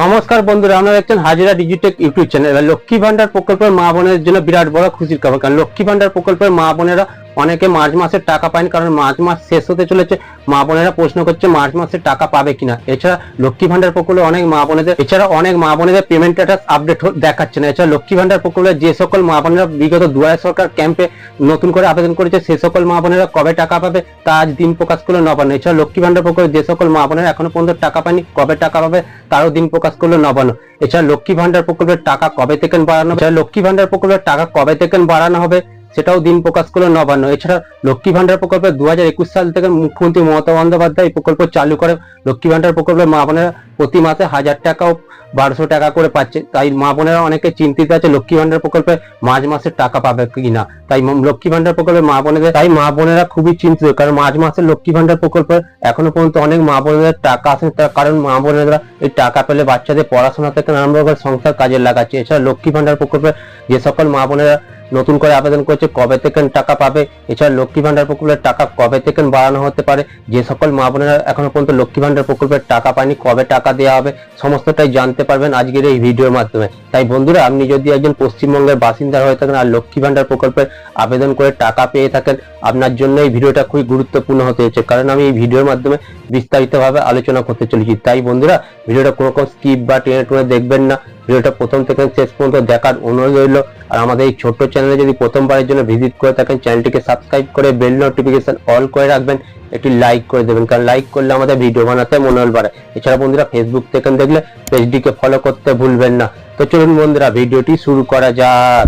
নমস্কার বন্ধুরা আমরা দেখছেন Hajira Digitech YouTube channel. Lakshmi Bhandar প্রকল্পের মা বোনের জন্য বিরাট বড় খুশির খবর। কারণ লক্ষ্মী ভান্ডার প্রকল্পের মা বোনেরা অনেকে মার্চ মাসের টাকা পায়নি কারণ মার্চ মাস শেষ হতে চলেছে। মা বোনেরা প্রশ্ন করছে মার্চ মাসের টাকা পাবে কিনা। এছাড়া লক্ষ্মী ভান্ডার প্রকল্পে অনেক মা বোনেদের এছাড়া অনেক মা বোনেদের পেমেন্ট স্ট্যাটাস আপডেট দেখাচ্ছে না। এছাড়া লক্ষ্মী ভান্ডার প্রকল্পে যে সকল মা বোনেরা বিগত দুয়ারে সরকার ক্যাম্পে নতুন করে আবেদন করেছে, সে সকল মা বোনেরা কবে টাকা পাবে তা আজ দিন প্রকাশ করল নবান্ন। এছাড়া লক্ষ্মী ভান্ডার প্রকল্পে যে সকল মা বোনেরা এখনও পর্যন্ত টাকা পায়নি, কবে টাকা পাবে তারও দিন প্রকাশ করল নবান্ন। এছাড়া লক্ষ্মী ভান্ডার প্রকল্পের টাকা কবে থেকে বাড়ানো হবে? লক্ষ্মী ভান্ডার প্রকল্পের টাকা কবে থেকে বাড়ানো হবে? সেটাও দিন প্রকাশ করল নবান্ন। এছাড়া লক্ষ্মী ভান্ডার প্রকল্পে দু হাজার একুশ সাল থেকে মুখ্যমন্ত্রী মমতা বন্দ্যোপাধ্যায় এই প্রকল্প চালু করে। লক্ষ্মী ভান্ডার প্রকল্পে মা বোনেরা প্রতি মাসে হাজার টাকা ও বারোশো টাকা করে পাচ্ছে। তাই মা বোনেরা অনেকে চিন্তিত আছে লক্ষ্মী ভান্ডার প্রকল্পে মাঝ মাসে টাকা পাবে কিনা। তাই লক্ষ্মী ভান্ডার প্রকল্পে মা বোনেদের তাই মা বোনেরা খুবই চিন্তিত, কারণ মাঝ মাসে লক্ষ্মী ভান্ডার প্রকল্পে এখনও পর্যন্ত অনেক মা বোনেদের টাকা আসে তার কারণ মা বোনেরা এই টাকা পেলে বাচ্চাদের পড়াশোনা থেকে আরম্ভ করে সংসার কাজে লাগাচ্ছে। এছাড়া লক্ষ্মী ভান্ডার প্রকল্পে যে সকল মা বোনেরা নতুন করে আবেদন করছে, কবে থেকে টাকা পাবে? এছাড়া লক্ষ্মী ভান্ডার প্রকল্পের টাকা কবে থেকে বাড়ানো হতে পারে? যে সকল মা বোনেরা এখনও পর্যন্ত লক্ষ্মী ভান্ডার প্রকল্পের টাকা পায়নি, কবে টাকা দেওয়া হবে? সমস্তটাই জানতে পারবেন আজকের এই ভিডিওর মাধ্যমে। তাই বন্ধুরা, আপনি যদি একজন পশ্চিমবঙ্গের বাসিন্দা হয়ে থাকেন আর লক্ষ্মী ভান্ডার প্রকল্পের আবেদন করে টাকা পেয়ে থাকেন, আপনার জন্য এই ভিডিওটা খুবই গুরুত্বপূর্ণ হতে হচ্ছে কারণ আমি এই ভিডিওর মাধ্যমে বিস্তারিতভাবে আলোচনা করতে চলেছি। তাই বন্ধুরা, ভিডিওটা কোনো রকম স্কিপ বা টেনে টুনে দেখবেন না। ভিডিওটা প্রথম থেকে শেষ পর্যন্ত দেখার অনুরোধ রইল। আর আমাদের এই ছোট্ট চ্যানেলে যদি প্রথমবারের জন্য ভিজিট করে থাকেন চ্যানেলটিকে সাবস্ক্রাইব করে বেল নোটিফিকেশন অল করে রাখবেন। একটি লাইক করে দেবেন। কারণ লাইক করলে আমাদের ভিডিও বানাতে মনোবল বাড়ে। এছাড়া বন্ধুরা ফেসবুক থেকে দেখলে পেজটিকে ফলো করতে ভুলবেন না। তো চলুন বন্ধুরা ভিডিওটি শুরু করা যাক।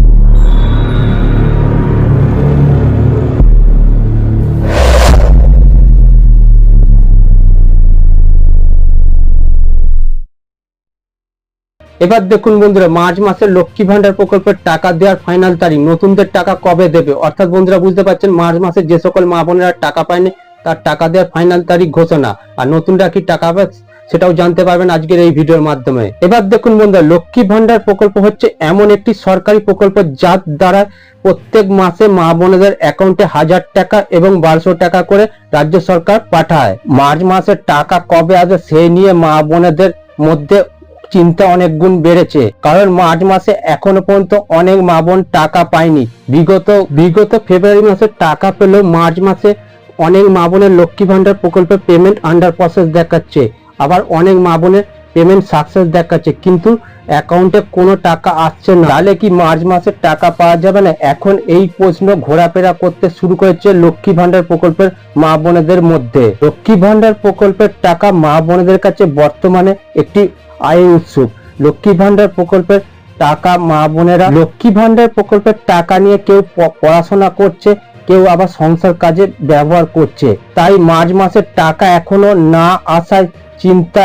এবার দেখুন বন্ধুরা, মার্চ মাসের লক্ষ্মী ভান্ডার প্রকল্পের টাকা দেওয়ার ফাইনাল তারিখ। নতুনদের টাকা কবে দেবে? অর্থাৎ বন্ধুরা, বুঝতে পারছেন, মার্চ মাসে যে সকল মা বোনেরা টাকা পায়নি, তার টাকা দেওয়ার ফাইনাল তারিখ ঘোষণা। আর নতুনরা কি টাকা পাবে, সেটাও জানতে পারবেন আজকের এই ভিডিওর মাধ্যমে। এবার দেখুন বন্ধুরা, লক্ষ্মী ভান্ডার প্রকল্প হচ্ছে এমন একটি সরকারি প্রকল্প, যার দ্বারা প্রত্যেক মাসে মা বোনেদের অ্যাকাউন্টে হাজার টাকা এবং বারোশো টাকা করে রাজ্য সরকার পাঠায়। মার্চ মাসের টাকা কবে আসবে সেই নিয়ে মা বোনেদের মধ্যে চিন্তা অনেক গুণ বেড়েছে, কারণ মার্চ মাসে এখনও পর্যন্ত অনেক মা বোন টাকা পায়নি। বিগত বিগত ফেব্রুয়ারি মাসে টাকা পেলেও মার্চ মাসে অনেক মা বোনের লক্ষ্মী ভান্ডার প্রকল্পে পেমেন্ট আন্ডার প্রসেস দেখাচ্ছে। আবার অনেক মা বোনের পেমেন্ট সাকসেস দেখাচ্ছে, কিন্তু অ্যাকাউন্টে কোনো টাকা আসছে না। তাহলে কি মার্চ মাসে টাকা পাওয়া যাবে না? এখন এই প্রশ্ন ঘোরাফেরা করতে শুরু করেছে লক্ষ্মী ভান্ডার প্রকল্পের মা বোনেদের মধ্যে। লক্ষ্মী ভান্ডার প্রকল্পের টাকা মা বোনেদের কাছে বর্তমানে একটি আয় উৎস। লক্ষ্মী ভান্ডার প্রকল্পের টাকা মা বোনেরা, লক্ষ্মী ভান্ডার প্রকল্পের টাকা নিয়ে কেউ পড়াশোনা করছে, কেউ আবার সংসার কাজে ব্যবহার করছে। তাই মার্চ মাসের টাকা এখনও না আসায় চিন্তা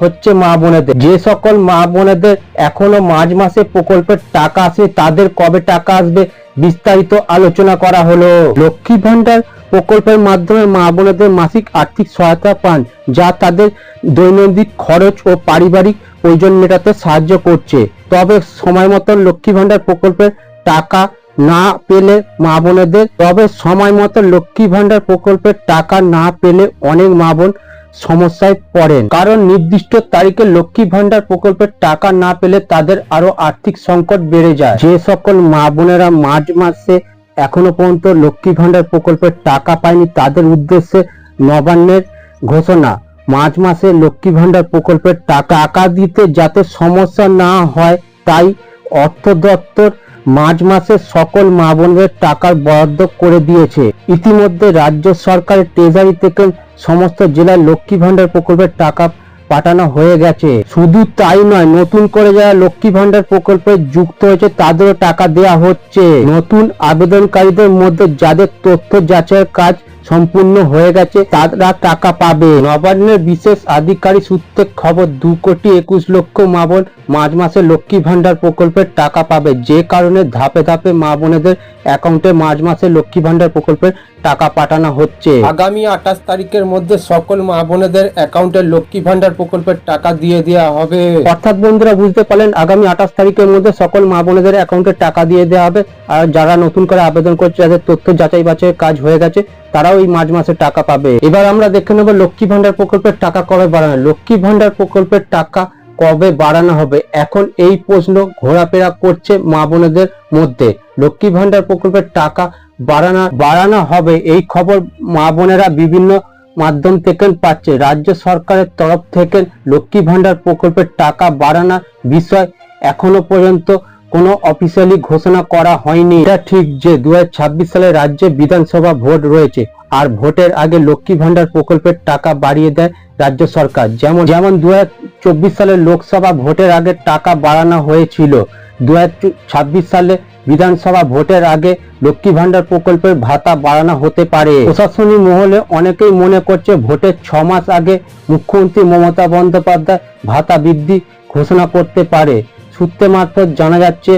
হচ্ছে মা বোনেদের। যে সকল মা বোনেদের এখনও মার্চ মাসে প্রকল্পের টাকা আসে তাদের কবে টাকা আসবে বিস্তারিত আলোচনা করা হলো। লক্ষ্মী ভান্ডার প্রকল্পের মাধ্যমে মা বোনেদের মাসিক আর্থিক সহায়তা পান, যা তাদের দৈনন্দিন খরচ ও পারিবারিক প্রয়োজন মেটাতে সাহায্য করছে। তবে সময় মতো লক্ষ্মী ভান্ডার প্রকল্পের টাকা না পেলে মা বোনেদের, তবে সময় মতো লক্ষ্মী ভান্ডার প্রকল্পের টাকা না পেলে অনেক মা বোন সমস্যায় পড়েন। কারণ নির্দিষ্ট তারিখে লক্ষ্মী ভান্ডার প্রকল্পের টাকা না পেলে তাদের আরও আর্থিক সংকট বেড়ে যায়। যে সকল মা বোনেরা মার্চ মাসে এখনও পর্যন্ত লক্ষ্মী ভান্ডার প্রকল্পের টাকা পায়নি তাদের উদ্দেশ্যে নবান্নের ঘোষণা। মার্চ মাসে লক্ষ্মী ভান্ডার প্রকল্পের টাকা দিতে যাতে সমস্যা না হয়, তাই অর্থ দপ্তর মার্চ মাসে সকল মা বোনদের টাকার বরাদ্দ করে দিয়েছে। ইতিমধ্যে রাজ্য সরকারের ট্রেজারি থেকে সমস্ত জেলার লক্ষ্মী ভাণ্ডার প্রকল্পের টাকা পাঠানো হয়ে গেছে। শুধু তাই নয়, নতুন করে যারা লক্ষ্মী ভান্ডার প্রকল্পে যুক্ত হয়েছে, তাদেরও টাকা দেয়া হচ্ছে। নতুন আবেদনকারীদের মধ্যে যাদের তথ্য যাচাইয়ের কাজ সম্পূর্ণ হয়ে গেছে, তারা টাকা পাবে। নবান্নের বিশেষ আধিকারিক সূত্রে খবর, দু কোটি একুশ লক্ষ মা বোন মার্চ মাসে লক্ষ্মী ভান্ডার প্রকল্পের টাকা পাবে। যে কারণে ধাপে ধাপে মা বোনেদের অ্যাকাউন্টে মার্চ মাসে লক্ষ্মী ভান্ডার প্রকল্পের টাকা পাঠানো হচ্ছে। আগামী আঠাশ তারিখের মধ্যে সকল মা বোনেদের অ্যাকাউন্টে লক্ষ্মী ভান্ডার প্রকল্পের টাকা দিয়ে দেওয়া হবে। অর্থাৎ বন্ধুরা বুঝতে পারলেন আগামী আঠাশ তারিখের মধ্যে সকল মা বোনেদের অ্যাকাউন্টে টাকা দিয়ে দেওয়া হবে। আর যারা নতুন করে আবেদন করছে যাদের তথ্য যাচাই বাছাই কাজ হয়ে গেছে তারাও এই মার্চ মাসে টাকা পাবে। এবার আমরা দেখে নেব লক্ষ্মী ভান্ডার প্রকল্পের টাকা কবে বাড়ানো লক্ষ্মী ভান্ডার প্রকল্পের টাকা কবে বাড়ানো হবে? এখন এই প্রশ্ন ঘোরাফেরা করছে মা বোনেদের মধ্যে। লক্ষ্মী ভান্ডার প্রকল্পের টাকা বাড়ানো বাড়ানো হবে এই খবর মা বোনেরা বিভিন্ন মাধ্যম থেকে পাচ্ছে। রাজ্য সরকারের তরফ থেকে লক্ষ্মী ভান্ডার প্রকল্পের টাকা বাড়ানোর বিষয় এখনও পর্যন্ত কোনো অফিসিয়ালি ঘোষণা করা হয়নি। এটা ঠিক যে দু হাজার ছাব্বিশ সালে রাজ্যে বিধানসভা ভোট রয়েছে আর ভোটের আগে লক্ষ্মী ভান্ডার প্রকল্পের টাকা বাড়িয়ে দেয় রাজ্য সরকার। যেমন যেমন দু হাজার সালে লোকসভা ভোটের আগে টাকা বাড়ানো হয়েছিল। দু ছাব্বিশ সালে বিধানসভা ভোটের আগে লক্ষ্মী ভান্ডার প্রকল্পের ভাতা বাড়ানো হতে পারে। প্রশাসনিক মহলে অনেকেই মনে করছে ভোটের ছ মাস আগে মুখ্যমন্ত্রী মমতা বন্দ্যোপাধ্যায় ভাতা বৃদ্ধি ঘোষণা করতে পারে। সূত্রে মারফত জানা যাচ্ছে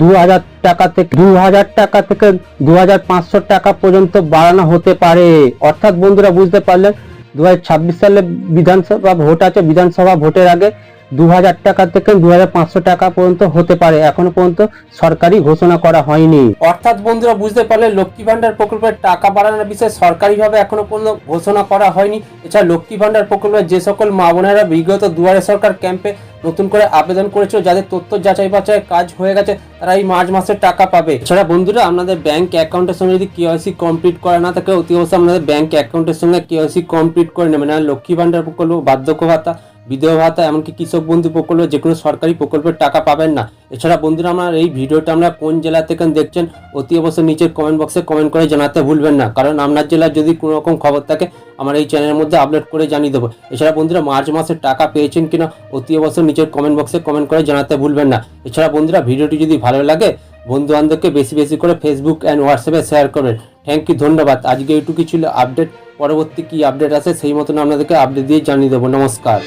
দু হাজার টাকা থেকে দু হাজার টাকা থেকে দু হাজার পাঁচশো টাকা পর্যন্ত বাড়ানো হতে পারে। অর্থাৎ বন্ধুরা বুঝতে পারলেন দু হাজার ছাব্বিশ সালে বিধানসভা ভোট আছে বিধানসভা ভোটের আগে দু হাজার টাকা থেকে দু হাজার পাঁচশো টাকা পর্যন্ত হতে পারে। এখনও পর্যন্ত সরকারি ঘোষণা করা হয়নি। অর্থাৎ বন্ধুরা, বুঝতে পারলে লক্ষ্মী ভান্ডার প্রকল্পের টাকা বাড়ানোর বিষয়ে সরকারিভাবে এখনও পর্যন্ত ঘোষণা করা হয়নি। এছাড়া লক্ষ্মী ভান্ডার প্রকল্পের যে সকল মা বোনেরা বিগত দুয়ারে সরকার ক্যাম্পে নতুন করে আবেদন করেছিল, যাদের তথ্য যাচাই বাছাই কাজ হয়ে গেছে, তারা এই মার্চ মাসের টাকা পাবে। এছাড়া বন্ধুরা আপনাদের ব্যাংক অ্যাকাউন্টের সঙ্গে যদি কেওয়াইসি কমপ্লিট করা না থাকে, অতি অবশ্যই আপনাদের ব্যাংক অ্যাকাউন্টের সঙ্গে কেওয়াইসি কমপ্লিট করে নেবেন। লক্ষ্মী ভান্ডার প্রকল্প, বার্ধক্য ভাতা বিধবা ভাতা, এমনকি কৃষক বন্ধু প্রকল্প, যে কোনো সরকারি প্রকল্পের টাকা পাবেন না। এছাড়া বন্ধুরা, আমার এই ভিডিওটা আমরা কোন জেলা থেকে দেখছেন, অতি অবশ্যই নিচের কমেন্ট বক্সে কমেন্ট করে জানাতে ভুলবেন না। কারণ আপনার জেলার যদি কোনো রকম খবর থাকে, আমার এই চ্যানেলের মধ্যে আপলোড করে জানিয়ে দেবো। এছাড়া বন্ধুরা, মার্চ মাসে টাকা পেয়েছেন কিনা, অতি অবশ্যই নিচের কমেন্ট বক্সে কমেন্ট করে জানাতে ভুলবেন না। এছাড়া বন্ধুরা, ভিডিওটি যদি ভালো লাগে বন্ধু বান্ধবকে বেশি বেশি করে ফেসবুক অ্যান্ড হোয়াটসঅ্যাপে শেয়ার করবেন। থ্যাংক ইউ ধন্যবাদ। আজকে এইটুকু ছিল আপডেট পরবর্তী কি আপডেট আছে সেই মতন আপনাদেরকে আপডেট দিয়ে জানিয়ে দেবো। নমস্কার।